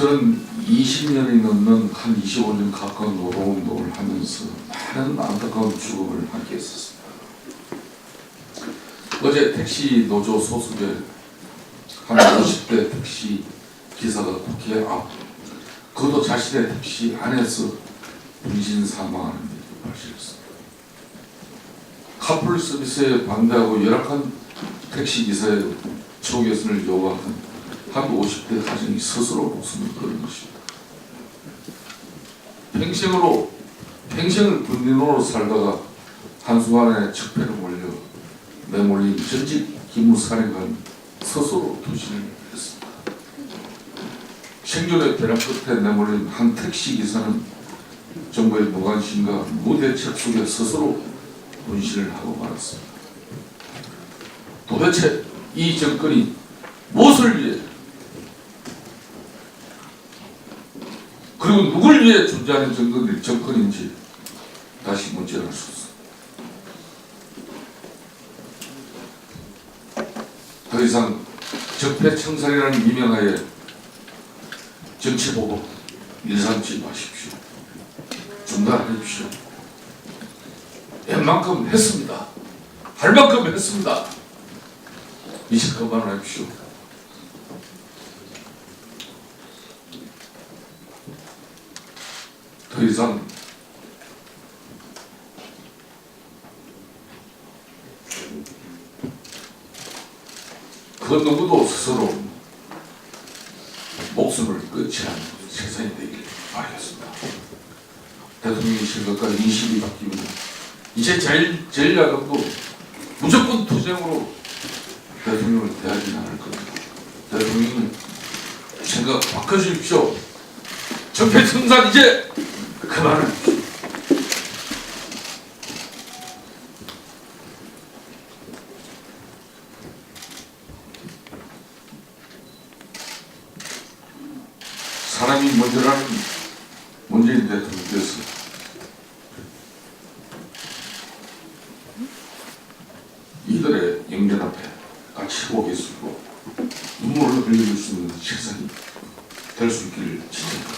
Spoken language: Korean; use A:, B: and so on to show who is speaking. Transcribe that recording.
A: 저는 20년이 넘는 한 25년 가까운 노동 운동을 하면서 많은 안타까운 죽음을 함께 했었습니다. 어제 택시 노조 소속의 한 50대 택시 기사가 국회 앞 그도 자신의 택시 안에서 분신 사망하는 일이 발생했습니다. 카풀 서비스에 반대하고 열악한 택시 기사의 개선을 요구하는 한 50대 가정이 스스로 목숨을 걸은 것입니다. 평생으로 평생을 군인으로 살다가 한순간에 적폐를 몰려 내몰린 전직 기무사령관 스스로 투신을 했습니다. 생존의 벼락 끝에 내몰린 한 택시 기사는 정부의 무관심과 무대책 속에 스스로 분신을 하고 말았습니다. 도대체 이 정권이 무엇을 위해 그리고 누굴 위해 존재하는 정권이, 정권인지 다시 문제할 수 있습니다. 더 이상 적폐청산이라는 미명하에 정치보고 일삼지 마십시오. 중단하십시오. 웬만큼 했습니다. 할 만큼 했습니다. 이제 그만하십시오. 더 이상 그 누구도 스스로 목숨을 않는 세상이 되길 바라겠습니다. 대통령이 실 것과 인식이 바뀌면 이제 제일 제일 야당도 무조건 투쟁으로 대통령을 대하지 않을 겁니다. 대통령은 생각 바꿔주십시오. 적폐청산 이제 그만하십시오. 사람이 먼저라는 문재인 대통령께서 이들의 영전 앞에 같이 계시고 눈물을 흘려줄 수 있는 세상이 될 수 있기를 진짜